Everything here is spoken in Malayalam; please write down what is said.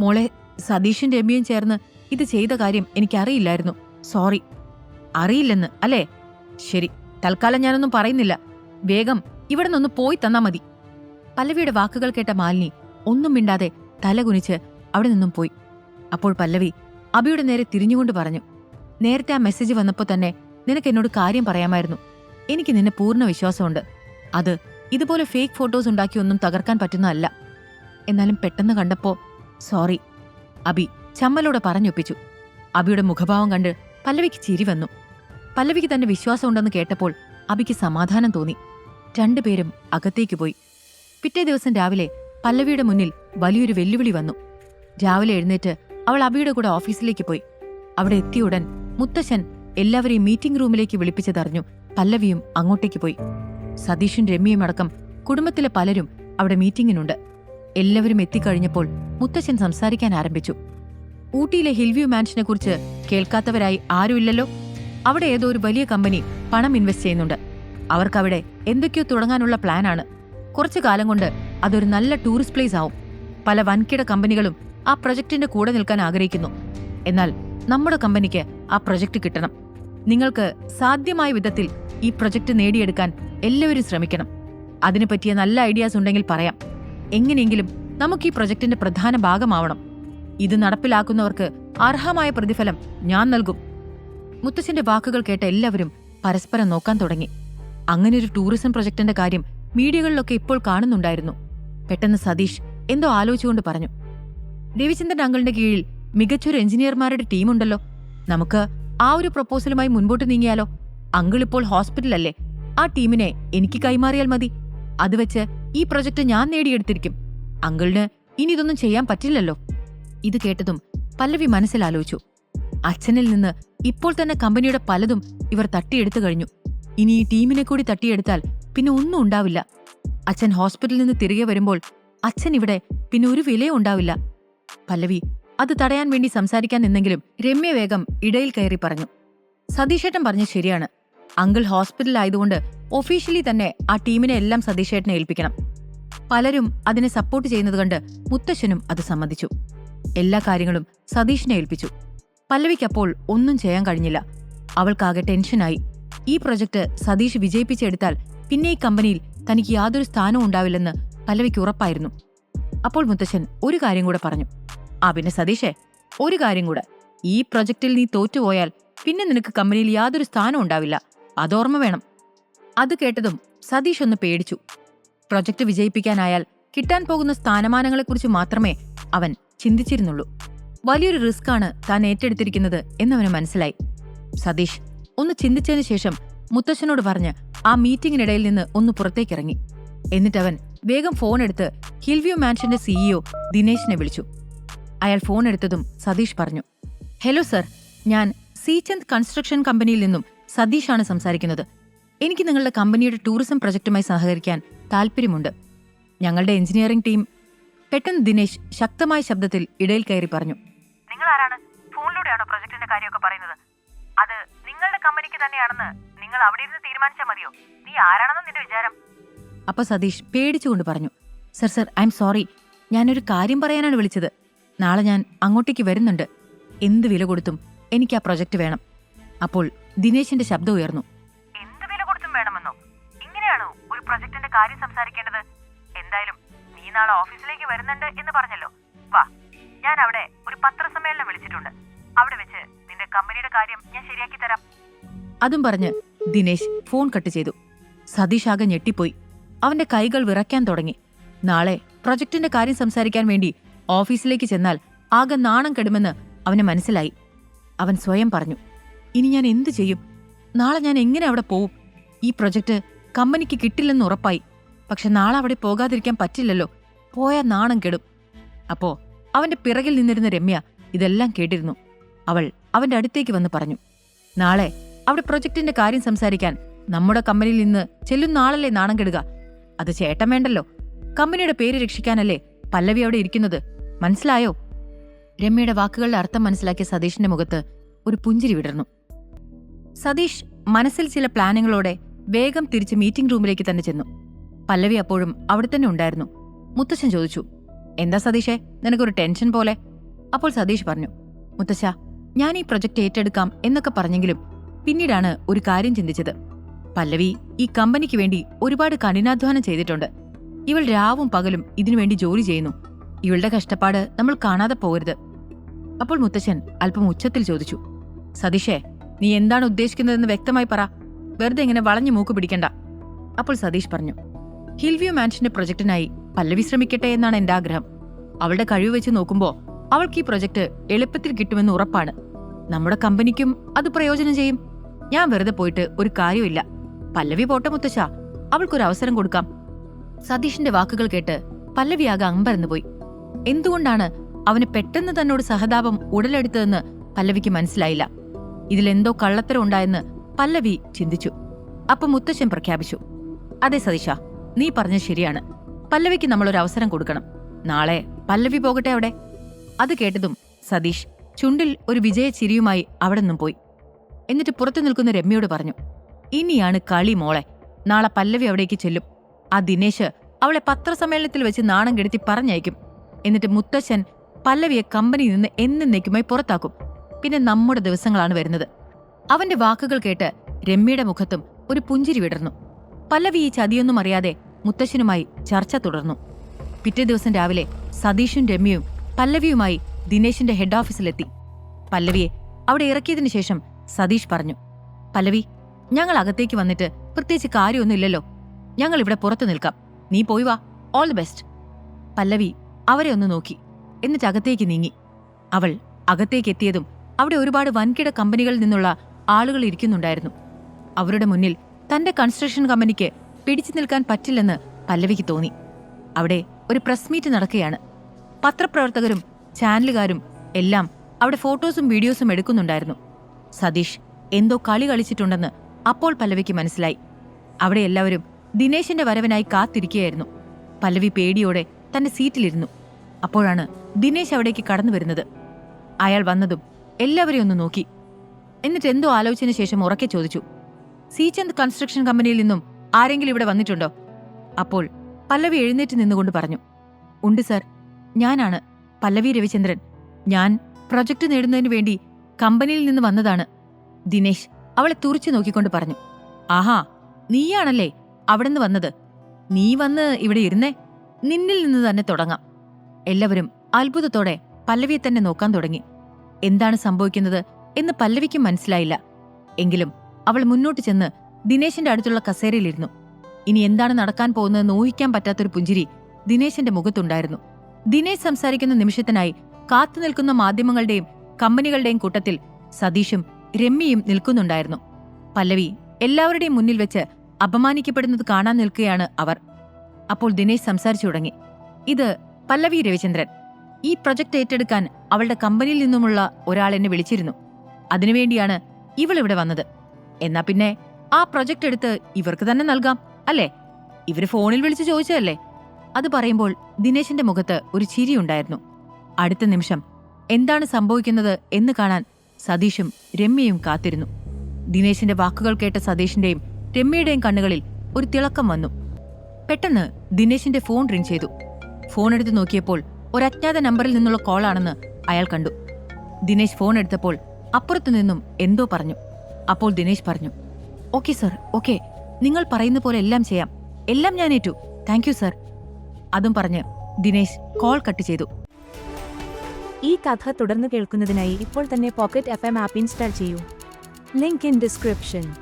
മോളെ സതീഷും രമ്യയും ചേർന്ന് ഇത് ചെയ്ത കാര്യം എനിക്കറിയില്ലായിരുന്നു. സോറി. അറിയില്ലെന്ന് അല്ലേ? ശരി തൽക്കാലം ഞാനൊന്നും പറയുന്നില്ല. വേഗം ഇവിടെ നിന്ന് പോയി തന്നാ മതി. പല്ലവിയുടെ വാക്കുകൾ കേട്ട മാലിനി ഒന്നും മിണ്ടാതെ തലകുനിച്ച് അവിടെ നിന്നും പോയി. അപ്പോൾ പല്ലവി അബിയുടെ നേരെ തിരിഞ്ഞുകൊണ്ട് പറഞ്ഞു നേരത്തെ ആ മെസ്സേജ് വന്നപ്പോൾ തന്നെ നിനക്ക് എന്നോട് കാര്യം പറയാമായിരുന്നു. എനിക്ക് നിന്നെ പൂർണ വിശ്വാസമുണ്ട്. അത് ഇതുപോലെ ഫേക്ക് ഫോട്ടോസ് ഉണ്ടാക്കി ഒന്നും തകർക്കാൻ പറ്റുന്നതല്ല. എന്നാലും പെട്ടെന്ന് കണ്ടപ്പോ സോറി. അബി ചമ്മലോടെ പറഞ്ഞൊപ്പിച്ചു. അബിയുടെ മുഖഭാവം കണ്ട് പല്ലവിക്ക് ചിരി വന്നു. പല്ലവിക്ക് തന്നെ വിശ്വാസമുണ്ടെന്ന് കേട്ടപ്പോൾ അബിക്ക് സമാധാനം തോന്നി. രണ്ടുപേരും അകത്തേക്ക് പോയി. പിറ്റേ ദിവസം രാവിലെ പല്ലവിയുടെ മുന്നിൽ വലിയൊരു വെല്ലുവിളി വന്നു. രാവിലെ എഴുന്നേറ്റ് അവൾ അബിയുടെ കൂടെ ഓഫീസിലേക്ക് പോയി. അവിടെ എത്തിയ ഉടൻ മുത്തശ്ശൻ എല്ലാവരെയും മീറ്റിംഗ് റൂമിലേക്ക് വിളിപ്പിച്ചതറിഞ്ഞു പല്ലവിയും അങ്ങോട്ടേക്ക് പോയി. സതീഷും രമ്യയും അടക്കം കുടുംബത്തിലെ പലരും അവിടെ മീറ്റിംഗിനുണ്ട് എല്ലാവരും എത്തിക്കഴിഞ്ഞപ്പോൾ മുത്തശ്ശൻ സംസാരിക്കാൻ ആരംഭിച്ചു. ഊട്ടിയിലെ ഹിൽവ്യൂ മാൻഷനെ കുറിച്ച് കേൾക്കാത്തവരായി ആരുമില്ലല്ലോ? അവിടെ ഏതോ ഒരു വലിയ കമ്പനി പണം ഇൻവെസ്റ്റ് ചെയ്യുന്നുണ്ട്. അവർക്കവിടെ എന്തൊക്കെയോ തുടങ്ങാനുള്ള പ്ലാനാണ്. കുറച്ചു കാലം കൊണ്ട് അതൊരു നല്ല ടൂറിസ്റ്റ് പ്ലേസ് ആവും. പല വൻകിട കമ്പനികളും ആ പ്രൊജക്ടിന്റെ കൂടെ നിൽക്കാൻ ആഗ്രഹിക്കുന്നു. എന്നാൽ നമ്മുടെ കമ്പനിക്ക് ആ പ്രൊജക്ട് കിട്ടണം. നിങ്ങൾക്ക് സാധ്യമായ വിധത്തിൽ ഈ പ്രൊജക്ട് നേടിയെടുക്കാൻ എല്ലാവരും ശ്രമിക്കണം. അതിനു പറ്റിയ നല്ല ഐഡിയാസ് ഉണ്ടെങ്കിൽ പറയാം. എങ്ങനെയെങ്കിലും നമുക്ക് ഈ പ്രൊജക്ടിന്റെ പ്രധാന ഭാഗമാവണം. ഇത് നടപ്പിലാക്കുന്നവർക്ക് അർഹമായ പ്രതിഫലം ഞാൻ നൽകും. മുത്തച്ഛന്റെ വാക്കുകൾ കേട്ട എല്ലാവരും പരസ്പരം നോക്കാൻ തുടങ്ങി. അങ്ങനെ ഒരു ടൂറിസം പ്രൊജക്ടിന്റെ കാര്യം മീഡിയകളിലൊക്കെ ഇപ്പോൾ കാണുന്നുണ്ടായിരുന്നു. പെട്ടെന്ന് സതീഷ് എന്തോ ആലോചിച്ചുകൊണ്ട് പറഞ്ഞു. രവിചന്ദ്രൻ അങ്കിളിന്റെ കീഴിൽ മികച്ചൊരു എഞ്ചിനീയർമാരുടെ ടീമുണ്ടല്ലോ. നമുക്ക് ആ ഒരു പ്രപ്പോസലുമായി മുൻപോട്ട് നീങ്ങിയാലോ? അങ്കിൾ ഇപ്പോൾ ഹോസ്പിറ്റലല്ലേ? ആ ടീമിനെ എനിക്ക് കൈമാറിയാൽ മതി. അത് വെച്ച് ഈ പ്രൊജക്ട് ഞാൻ നേടിയെടുത്തിരിക്കും. അങ്കിളിന് ഇനി ഇതൊന്നും ചെയ്യാൻ പറ്റില്ലല്ലോ. ഇത് കേട്ടതും പല്ലവി മനസ്സിലാലോചിച്ചു. അച്ഛനിൽ നിന്ന് ഇപ്പോൾ തന്നെ കമ്പനിയുടെ പലതും ഇവർ തട്ടിയെടുത്തു കഴിഞ്ഞു. ഇനി ഈ ടീമിനെ കൂടി തട്ടിയെടുത്താൽ പിന്നെ ഒന്നും ഉണ്ടാവില്ല. അച്ഛൻ ഹോസ്പിറ്റലിൽ നിന്ന് തിരികെ വരുമ്പോൾ അച്ഛൻ ഇവിടെ പിന്നെ ഒരു വിലയും ഉണ്ടാവില്ല. പല്ലവി അത് തടയാൻ വേണ്ടി സംസാരിക്കാൻ നിന്നെങ്കിലും രമ്യ വേഗം ഇടയിൽ കയറി പറഞ്ഞു. സതീഷേട്ടൻ പറഞ്ഞ ശരിയാണ്. അങ്കിൾ ഹോസ്പിറ്റലായതുകൊണ്ട് ഒഫീഷ്യലി തന്നെ ആ ടീമിനെ എല്ലാം സതീഷേട്ടനെ ഏൽപ്പിക്കണം. പലരും അതിനെ സപ്പോർട്ട് ചെയ്യുന്നത് കണ്ട് മുത്തശ്ശനും അത് സമ്മതിച്ചു. എല്ലാ കാര്യങ്ങളും സതീഷിനെ ഏൽപ്പിച്ചു. പല്ലവിക്കപ്പോൾ ഒന്നും ചെയ്യാൻ കഴിഞ്ഞില്ല. അവൾക്കാകെ ടെൻഷനായി. ഈ പ്രൊജക്ട് സതീഷ് വിജയിപ്പിച്ചെടുത്താൽ പിന്നെ ഈ കമ്പനിയിൽ തനിക്ക് യാതൊരു സ്ഥാനവും ഉണ്ടാവില്ലെന്ന് പല്ലവിക്ക് ഉറപ്പായിരുന്നു. അപ്പോൾ മുത്തശ്ശൻ ഒരു കാര്യം കൂടെ പറഞ്ഞു. ആ പിന്നെ സതീഷേ ഒരു കാര്യം കൂടെ. ഈ പ്രൊജക്റ്റിൽ നീ തോറ്റുപോയാൽ പിന്നെ നിനക്ക് കമ്പനിയിൽ യാതൊരു സ്ഥാനവും ഉണ്ടാവില്ല. അതോർമ്മ വേണം. അത് കേട്ടതും സതീഷ് ഒന്ന് പേടിച്ചു. പ്രൊജക്ട് വിജയിപ്പിക്കാനായാൽ കിട്ടാൻ പോകുന്ന സ്ഥാനമാനങ്ങളെക്കുറിച്ച് മാത്രമേ അവൻ ചിന്തിച്ചിരുന്നുള്ളൂ. വലിയൊരു റിസ്ക്കാണ് താൻ ഏറ്റെടുത്തിരിക്കുന്നത് എന്നവന് മനസ്സിലായി. സതീഷ് ഒന്ന് ചിന്തിച്ചതിന് ശേഷം മുത്തശ്ശനോട് പറഞ്ഞ് ആ മീറ്റിംഗിനിടയിൽ നിന്ന് ഒന്ന് പുറത്തേക്കിറങ്ങി. എന്നിട്ടവൻ വേഗം ഫോൺ എടുത്ത് ഹിൽവ്യൂ മാൻഷന്റെ സിഇഒ ദിനേശിനെ വിളിച്ചു. അയാൾ ഫോൺ എടുത്തതും സതീഷ് പറഞ്ഞു ഹലോ സർ ഞാൻ സീചന്ദ് കൺസ്ട്രക്ഷൻ കമ്പനിയിൽ നിന്നും സതീഷാണ് സംസാരിക്കുന്നത്. എനിക്ക് നിങ്ങളുടെ കമ്പനിയുടെ ടൂറിസം പ്രൊജക്റ്റുമായി സഹകരിക്കാൻ താല്പര്യമുണ്ട്. ഞങ്ങളുടെ എഞ്ചിനീയറിംഗ് ടീം പെട്ടെന്ന് ദിനേശ് ശക്തമായ ശബ്ദത്തിൽ ഇടയിൽ കയറി പറഞ്ഞു. നിങ്ങൾ ആരാണ് ഫോണിലൂടെയാണോ പ്രൊജക്ടിന്റെ കാര്യമൊക്കെ പറയുന്നത്? അത് നിങ്ങളുടെ കമ്പനിക്ക് തന്നെയാണെന്ന് നിങ്ങൾ അവിടെ ഇരുന്ന് തീരുമാനിച്ചാൽ മതിയോ? നീ ആരാണെന്ന് നിന്റെ വിചാരം? അപ്പൊ സതീഷ് പേടിച്ചുകൊണ്ട് പറഞ്ഞു. Sir sir I am sorry. ഞാനൊരു കാര്യം പറയാനാണ് വിളിച്ചത്. നാളെ ഞാൻ അങ്ങോട്ടേക്ക് വരുന്നുണ്ട്. എന്ത് വില കൊടുത്തും എനിക്ക് ആ പ്രൊജക്ട് വേണം. അപ്പോൾ ദിനേശിന്റെ ശബ്ദം ഉയർന്നു. കാര്യം സംസാരിക്കേണ്ടത്? എന്തായാലും നീ നാളെ ഓഫീസിലേക്ക് വരുന്നുണ്ട് എന്ന് പറഞ്ഞല്ലോ. വാ ഞാൻ അവിടെ ഒരു പത്രസമ്മേളനം വിളിച്ചിട്ടുണ്ട്. അവിടെ വെച്ച് നിന്റെ കമ്പനിയുടെ കാര്യം ഞാൻ ശരിയാക്കി തരാം. അതും പറഞ്ഞ് ദിനേശ് ഫോൺ കട്ട് ചെയ്തു. സതീഷ് ആകെ ഞെട്ടിപ്പോയി. അവന്റെ കൈകൾ വിറയ്ക്കാൻ തുടങ്ങി. നാളെ പ്രൊജക്ടിന്റെ കാര്യം സംസാരിക്കാൻ വേണ്ടി ഓഫീസിലേക്ക് ചെന്നാൽ ആകെ നാണം കെടുമെന്ന് അവന് മനസ്സിലായി. അവൻ സ്വയം പറഞ്ഞു ഇനി ഞാൻ എന്തു ചെയ്യും? നാളെ ഞാൻ എങ്ങനെ അവിടെ പോവും? ഈ പ്രൊജക്ട് കമ്പനിക്ക് കിട്ടില്ലെന്ന് ഉറപ്പായി. പക്ഷെ നാളെ അവിടെ പോകാതിരിക്കാൻ പറ്റില്ലല്ലോ. പോയാൽ നാണം കെടും. അപ്പോ അവന്റെ പിറകിൽ നിന്നിരുന്ന രമ്യ ഇതെല്ലാം കേട്ടിരുന്നു. അവൾ അവന്റെ അടുത്തേക്ക് വന്ന് പറഞ്ഞു നാളെ അവിടെ പ്രൊജക്ടിന്റെ കാര്യം സംസാരിക്കാൻ നമ്മുടെ കമ്പനിയിൽ നിന്ന് ചെല്ലുന്ന ആളല്ലേ നാണം കെടുക? അത് ചേട്ടൻ വേണ്ടല്ലോ. കമ്പനിയുടെ പേര് രക്ഷിക്കാനല്ലേ പല്ലവി അവിടെ ഇരിക്കുന്നത്? മനസ്സിലായോ? രമ്യയുടെ വാക്കുകളുടെ അർത്ഥം മനസ്സിലാക്കിയ സതീഷിന്റെ മുഖത്ത് ഒരു പുഞ്ചിരി വിടർന്നു. സതീഷ് മനസ്സിൽ ചില പ്ലാനുകളോടെ വേഗം തിരിച്ച് മീറ്റിംഗ് റൂമിലേക്ക് തന്നെ ചെന്നു. പല്ലവി അപ്പോഴും അവിടെ തന്നെ ഉണ്ടായിരുന്നു. മുത്തശ്ശൻ ചോദിച്ചു എന്താ സതീഷേ നിനക്കൊരു ടെൻഷൻ പോലെ? അപ്പോൾ സതീഷ് പറഞ്ഞു മുത്തശ്ശ ഞാൻ ഈ പ്രൊജക്ട് ഏറ്റെടുക്കാം എന്നൊക്കെ പറഞ്ഞെങ്കിലും പിന്നീടാണ് ഒരു കാര്യം ചിന്തിച്ചത്. പല്ലവി ഈ കമ്പനിക്ക് വേണ്ടി ഒരുപാട് കഠിനാധ്വാനം ചെയ്തിട്ടുണ്ട്. ഇവൾ രാവും പകലും ഇതിനുവേണ്ടി ജോലി ചെയ്യുന്നു. ഇവളുടെ കഷ്ടപ്പാട് നമ്മൾ കാണാതെ പോകരുത്. അപ്പോൾ മുത്തശ്ശൻ അല്പം ഉച്ചത്തിൽ ചോദിച്ചു സതീഷേ നീ എന്താണ് ഉദ്ദേശിക്കുന്നതെന്ന് വ്യക്തമായി പറ. വെറുതെ ഇങ്ങനെ വളഞ്ഞു മൂക്ക് പിടിക്കണ്ട. അപ്പോൾ സതീഷ് പറഞ്ഞു ഹിൽവ്യൂ മാൻഷന്റെ പ്രൊജക്ടിനായി പല്ലവി ശ്രമിക്കട്ടെ എന്നാണ് എന്റെ ആഗ്രഹം. അവളുടെ കഴിവ് വെച്ച് നോക്കുമ്പോ അവൾക്ക് ഈ പ്രൊജക്ട് എളുപ്പത്തിൽ കിട്ടുമെന്ന് ഉറപ്പാണ്. നമ്മുടെ കമ്പനിക്കും അത് പ്രയോജനം ചെയ്യും. ഞാൻ വെറുതെ പോയിട്ട് ഒരു കാര്യമില്ല പല്ലവി പോട്ടെ മുത്തശ്ശ. അവൾക്കൊരു അവസരം കൊടുക്കാം. സതീഷിന്റെ വാക്കുകൾ കേട്ട് പല്ലവി ആകെ അമ്പരന്ന് പോയി. എന്തുകൊണ്ടാണ് അവന് പെട്ടെന്ന് തന്നോട് സഹതാപം ഉടലെടുത്തതെന്ന് പല്ലവിക്ക് മനസ്സിലായില്ല. ഇതിലെന്തോ കള്ളത്തരം ഉണ്ടായെന്ന് പല്ലവി ചിന്തിച്ചു. അപ്പൊ മുത്തശ്ശൻ പ്രഖ്യാപിച്ചു. അതെ സതീഷ നീ പറഞ്ഞ ശരിയാണ്. പല്ലവിക്ക് നമ്മൾ ഒരു അവസരം കൊടുക്കണം. നാളെ പല്ലവി പോകട്ടെ അവിടെ? അത് കേട്ടതും സതീഷ് ചുണ്ടിൽ ഒരു വിജയ ചിരിയുമായി അവിടെ നിന്നും പോയി. എന്നിട്ട് പുറത്തു നിൽക്കുന്ന രമ്യയോട് പറഞ്ഞു ഇനിയാണ് കളി മോളെ. നാളെ പല്ലവി അവിടേക്ക് ചെല്ലും. ആ ദിനേശ് അവളെ പത്രസമ്മേളനത്തിൽ വെച്ച് നാണം കെടുത്തി പറഞ്ഞയക്കും. എന്നിട്ട് മുത്തശ്ശൻ പല്ലവിയെ കമ്പനിയിൽ നിന്ന് എന്നേക്കുമായി പുറത്താക്കും. പിന്നെ നമ്മുടെ ദിവസങ്ങളാണ് വരുന്നത്. അവന്റെ വാക്കുകൾ കേട്ട് രമ്യയുടെ മുഖത്തും ഒരു പുഞ്ചിരി വിടർന്നു. പല്ലവി ഈ ചതിയൊന്നും അറിയാതെ മുത്തശ്ശനുമായി ചർച്ച തുടർന്നു. പിറ്റേ ദിവസം രാവിലെ സതീഷും രമ്യയും പല്ലവിയുമായി ദിനേശിന്റെ ഹെഡ് ഓഫീസിലെത്തി പല്ലവിയെ അവിടെ ഇറക്കിയതിനു ശേഷം സതീഷ് പറഞ്ഞു പല്ലവി ഞങ്ങൾ അകത്തേക്ക് വന്നിട്ട് പ്രത്യേകിച്ച് കാര്യമൊന്നുമില്ലല്ലോ. ഞങ്ങൾ ഇവിടെ പുറത്തു നിൽക്കാം. നീ പോയി വാ. ഓൾ ദി ബെസ്റ്റ് പല്ലവി അവരെ ഒന്ന് നോക്കി. എന്നിട്ട് അകത്തേക്ക് നീങ്ങി. അവൾ അകത്തേക്ക് എത്തിയതും അവിടെ ഒരുപാട് വൻകിട കമ്പനികളിൽ നിന്നുള്ള ആളുകൾ ഇരിക്കുന്നുണ്ടായിരുന്നു. അവരുടെ മുന്നിൽ തന്റെ കൺസ്ട്രക്ഷൻ കമ്പനിക്ക് പിടിച്ചു നിൽക്കാൻ പറ്റില്ലെന്ന് പല്ലവിക്ക് തോന്നി. അവിടെ ഒരു പ്രസ് മീറ്റ് നടക്കുകയാണ്. പത്രപ്രവർത്തകരും ചാനലുകാരും എല്ലാം അവിടെ ഫോട്ടോസും വീഡിയോസും എടുക്കുന്നുണ്ടായിരുന്നു. സതീഷ് എന്തോ കളി കളിച്ചിട്ടുണ്ടെന്ന് അപ്പോൾ പല്ലവിക്ക് മനസ്സിലായി. അവിടെ എല്ലാവരും ദിനേശിന്റെ വരവനായി കാത്തിരിക്കുകയായിരുന്നു. പല്ലവി പേടിയോടെ തന്റെ സീറ്റിലിരുന്നു. അപ്പോഴാണ് ദിനേശ് അവിടേക്ക് കടന്നു വരുന്നത്. അയാൾ വന്നതും എല്ലാവരെയും ഒന്ന് നോക്കി. എന്നിട്ട് എന്തോ ആലോചിച്ചതിന് ശേഷം ഉറക്കെ ചോദിച്ചു. സീചന്ദ് കൺസ്ട്രക്ഷൻ കമ്പനിയിൽ നിന്നും ആരെങ്കിലും ഇവിടെ വന്നിട്ടുണ്ടോ? അപ്പോൾ പല്ലവി എഴുന്നേറ്റ് നിന്നുകൊണ്ട് പറഞ്ഞു ഉണ്ട് സർ ഞാനാണ് പല്ലവി രവിചന്ദ്രൻ. ഞാൻ പ്രൊജക്ട് നേടുന്നതിനു വേണ്ടി കമ്പനിയിൽ നിന്ന് വന്നതാണ്. ദിനേശ് അവളെ തുറിച്ചു നോക്കിക്കൊണ്ട് പറഞ്ഞു ആഹാ നീയാണല്ലേ അവിടുന്ന് വന്നത്? നീ വന്ന് ഇവിടെ ഇരുന്നേ നിന്നിൽ നിന്ന് തന്നെ തുടങ്ങാം. എല്ലാവരും അത്ഭുതത്തോടെ പല്ലവിയെ തന്നെ നോക്കാൻ തുടങ്ങി. എന്താണ് സംഭവിക്കുന്നത് എന്ന് പല്ലവിക്കും മനസ്സിലായില്ല. എങ്കിലും അവൾ മുന്നോട്ട് ചെന്ന് ദിനേശിന്റെ അടുത്തുള്ള കസേരയിലിരുന്നു. ഇനി എന്താണ് നടക്കാൻ പോകുന്നതെന്ന് ഊഹിക്കാൻ പറ്റാത്തൊരു പുഞ്ചിരി ദിനേശിന്റെ മുഖത്തുണ്ടായിരുന്നു. ദിനേശ് സംസാരിക്കുന്ന നിമിഷത്തിനായി കാത്തുനിൽക്കുന്ന മാധ്യമങ്ങളുടെയും കമ്പനികളുടെയും കൂട്ടത്തിൽ സതീഷും രമ്യയും നിൽക്കുന്നുണ്ടായിരുന്നു. പല്ലവി എല്ലാവരുടെയും മുന്നിൽ വെച്ച് അപമാനിക്കപ്പെടുന്നത് കാണാൻ നിൽക്കുകയാണ് അവർ. അപ്പോൾ ദിനേശ് സംസാരിച്ചു തുടങ്ങി. ഇത് പല്ലവി രവിചന്ദ്രൻ. ഈ പ്രൊജക്ട് ഏറ്റെടുക്കാൻ അവളുടെ കമ്പനിയിൽ നിന്നുമുള്ള ഒരാൾ എന്നെ വിളിച്ചിരുന്നു. അതിനുവേണ്ടിയാണ് ഇവൾ ഇവിടെ വന്നത്. എന്നാ പിന്നെ ആ പ്രൊജക്ട് എടുത്ത് ഇവർക്ക് തന്നെ നൽകാം അല്ലേ? ഇവർ ഫോണിൽ വിളിച്ച് ചോദിച്ചതല്ലേ? അത് പറയുമ്പോൾ ദിനേശിന്റെ മുഖത്ത് ഒരു ചിരിയുണ്ടായിരുന്നു അടുത്ത നിമിഷം എന്താണ് സംഭവിക്കുന്നത് എന്ന് കാണാൻ സതീഷും രമ്യയും കാത്തിരുന്നു. ദിനേശിന്റെ വാക്കുകൾ കേട്ട സതീഷിന്റെയും രമ്യയുടെയും കണ്ണുകളിൽ ഒരു തിളക്കം വന്നു. പെട്ടെന്ന് ദിനേശിന്റെ ഫോൺ റിംഗ് ചെയ്തു. ഫോൺ എടുത്ത് നോക്കിയപ്പോൾ ഒരു അജ്ഞാത നമ്പറിൽ നിന്നുള്ള കോളാണെന്ന് അയാൾ കണ്ടു. ദിനേശ് ഫോൺ എടുത്തപ്പോൾ അപ്പുറത്തു നിന്നും എന്തോ പറഞ്ഞു. അപ്പോൾ ദിനേശ് പറഞ്ഞു ഓക്കെ സർ. ഓക്കെ. നിങ്ങൾ പറയുന്ന പോലെ എല്ലാം ചെയ്യാം. എല്ലാം ഞാൻ ഏറ്റു. Thank you sir. അതും പറഞ്ഞ് ദിനേശ് കോൾ കട്ട് ചെയ്തു. ഈ കഥ തുടർന്ന് കേൾക്കുന്നതിനായി ഇപ്പോൾ തന്നെ pocket F M app install ചെയ്യൂ. Link in description.